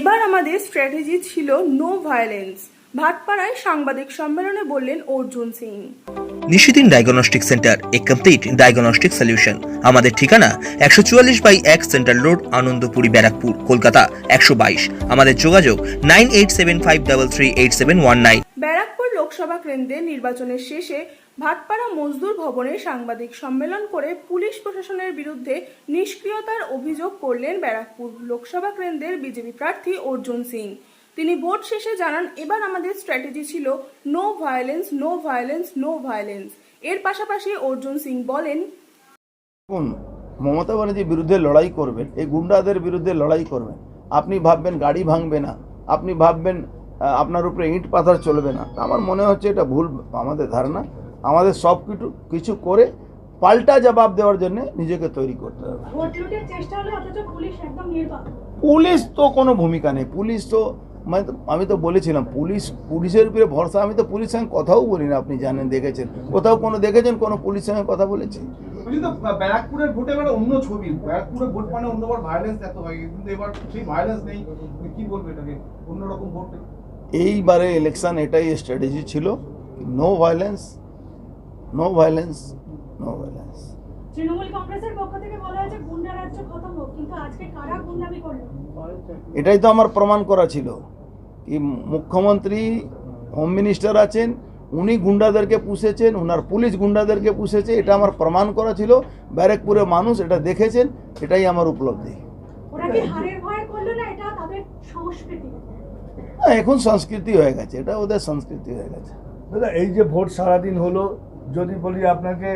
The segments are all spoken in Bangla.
এবার আমাদের স্ট্র্যাটেজি ছিল নো ভায়োলেন্স ভাটপাড়ায় সাংবাদিক সম্মেলনে বললেন অর্জুন সিং। নিশিদিন ডায়াগনস্টিক সেন্টার এ কমপ্লিট ডায়াগনস্টিক সলিউশন আমাদের ঠিকানা একশো চুয়াল্লিশ বাই এক সেন্ট্রাল রোড আনন্দপুরি ব্যারাকপুর, কলকাতা একশো বাইশ। আমাদের যোগাযোগ nine eight seven five double three eight seven one nine. Lok Sabha কেন্দ্রের নির্বাচনের শেষে ভাটপাড়া মজদুর ভবনে সাংবাদিক সম্মেলন করে পুলিশ প্রশাসনের বিরুদ্ধে নিষ্ক্রিয়তার অভিযোগ করলেন ব্যারাকপুর লোকসভা কেন্দ্রের বিজেপি প্রার্থী অর্জুন সিং। তিনি ভোট শেষে জানান, এবার আমাদের স্ট্র্যাটেজি ছিল no violence no violence no violence এর পাশাপাশি অর্জুন সিং বলেন মমতা ব্যানার্জির বিরুদ্ধে লড়াই করবেন, এই গুন্ডাদের বিরুদ্ধে লড়াই করবেন। আপনি ভাববেন গাড়ি ভাঙবে না, আপনি ভাববেন আপনার উপরে ইট পাথর চলবে না। আমার মনে হচ্ছে এটা ভুল আমাদের ধারণা। আমাদের সব কিছু কিছু করে পাল্টা জবাব দেওয়ার জন্য নিজেকে তৈরি করতে হবে। ভোট লুটের চেষ্টা হলে অথচ পুলিশ একদম নির্বাক। পুলিশ তো কোনো ভূমিকা নেই। পুলিশ তো মানে আমি তো বলেছিলাম পুলিশ পুলিশের উপরে ভরসা। আমি তো পুলিশের সঙ্গে কথাও বলি না আপনি জানেন দেখেছেন। কোথাও কোনো দেখেছেন কোনো পুলিশের সঙ্গে কথা বলেছি তো ব্যারাকপুরের ভোট এবার অন্য ছবি। ব্যারাকপুরের ভোট মানে অন্যবার ভায়োলেন্স এত হয়। কিন্তু এবার সেই ভায়োলেন্স নেই। তুমি কি বলবে এটাকে? অন্যরকম ভোট। এইবারে ইলেকশন এটাই স্ট্র্যাটেজি ছিল। No violence no violence no violence এটাই তো আমার প্রমাণ করা ছিল কি মুখ্যমন্ত্রী হোম মিনিস্টার আছেন উনি গুন্ডাদেরকে পুষেছেন ওনার পুলিশ গুন্ডাদেরকে পুষেছে এটা আমার প্রমাণ করা ছিল। ব্যারেকপুরে মানুষ এটা দেখেছেন এটাই আমার উপলব্ধি। এখন সংস্কৃতি হয়ে গেছে এটা ওদের সংস্কৃতি হয়ে গেছে। দাদা এই যে ভোট সারাদিন হলো যদি বলি আপনাকে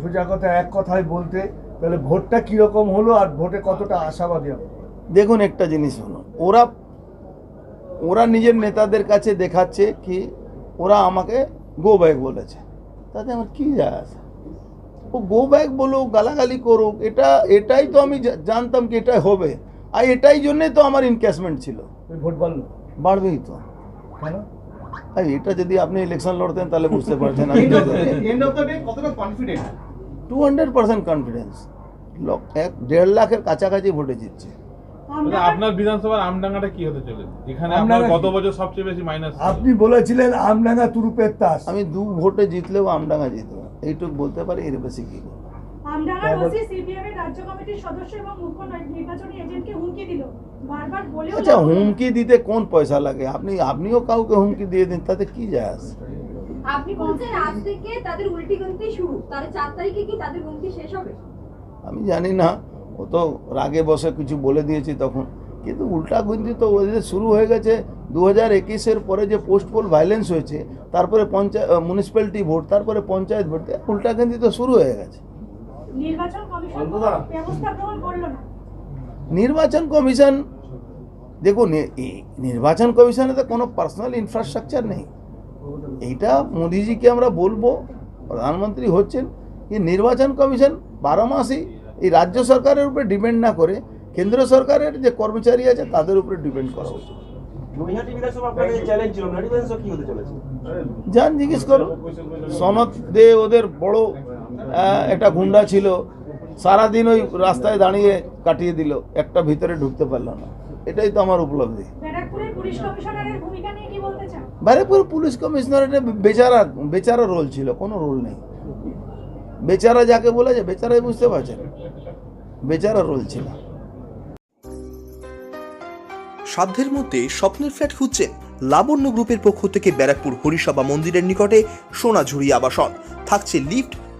সোজা কথা এক কথায় বলতে তাহলে ভোটটা কীরকম হলো আর ভোটে কতটা আশাবাদী দেখুন একটা জিনিস হলো ওরা ওরা নিজের নেতাদের কাছে দেখাচ্ছে কি ওরা আমাকে গো ব্যাগ বলেছে। তাতে আমার কী যায় আসে ও গো ব্যাগ বলুক গালাগালি করুক এটা এটাই তো আমি জানতাম কি এটা হবে। আর এটাই জন্যই তো আমার ইনকেসমেন্ট ছিল। ভোট বাড়লো? বাড়বেই তো। কেন? আর এটা যদি আপনি ইলেকশন লড়তেন তাহলে বুঝতে পারতেন এন্ড অফ দ্য ডে কতটা confident two hundred percent confidence এক দেড় লাখের কাছাকাছি ভোটে জিতছে। আপনার বিধানসভার আমডাঙ্গাটা কি হতে চলেছে? আপনার গত বছর সবচেয়ে বেশি মাইনাস আপনি বলেছিলেন আমডাঙ্গা তুরুপের তাস। আমি দু ভোটে জিতলেও আমডাঙ্গা জিতবো। এইটুকু বলতে পারি এর বেশি কি রাজ্য কমিটির সদস্য এবং মুখ্য নির্বাচনী এজেন্টকে হুমকি দিল। বারবার বলেও আচ্ছা। হুমকি দিতে কোন পয়সা লাগে? আপনি আপনিও কাউকে হুমকি দিয়ে দিন তাতে কি যায় আসে আপনি বলছেন আজ থেকে তাদের উল্টি গন্তি শুরু তাহলে চার তারিখে কি তাদের গন্তি শেষ হবে? আমি জানি না ও তো রাগে বসে কিছু বলে দিয়েছি তখন কিন্তু উল্টা গুন্তি তো ওদের শুরু হয়ে গেছে দু হাজার একুশের পরে যে পোস্ট পোল ভাইলেন্স হয়েছে তারপরে পঞ্চায়েত মিউনিসিপ্যালিটি ভোট তারপরে পঞ্চায়েত ভোট উল্টা গুন্তি তো শুরু হয়ে গেছে। নির্বাচন কমিশন কোনো ব্যবস্থা গ্রহণ করল না। নির্বাচন কমিশন দেখুন এই নির্বাচন কমিশনে তো কোনো পার্সোনাল ইনফ্রাস্ট্রাকচার নেই। এইটা মোদিজিকে আমরা বলব প্রধানমন্ত্রী হচ্ছেন যে নির্বাচন কমিশন বারো মাসই এই রাজ্য সরকারের উপরে ডিপেন্ড না করে কেন্দ্র সরকারের যে কর্মচারী আছে তাদের উপরে ডিপেন্ড করা উচিত। যান জিজ্ঞেস করো সনদ দে ওদের বড় একটা গুন্ডা ছিল সারাদিন ওই রাস্তায় দাঁড়িয়ে কাটিয়ে দিল একটা ভিতরে ঢুকতে পারল না। এটাই তো আমার উপলব্ধি। ব্যারাকপুরের পুলিশ কমিশনারের ভূমিকা নিয়ে কি বলতে চান? ব্যারাকপুর পুলিশ কমিশনারের বেচারা বেচারা রোল ছিল কোনো রোল নেই। বেচারা যাকে বলেছে বেচারাই বুঝতে পারছেন বেচারা রোল ছিল। সাধ্যের মধ্যে স্বপ্নের ফ্ল্যাট খুঁজছেন লাবণ্য গ্রুপের পক্ষ থেকে ব্যারাকপুর হরিসভা মন্দিরের নিকটে সোনাঝুরি আবাসন। থাকছে lift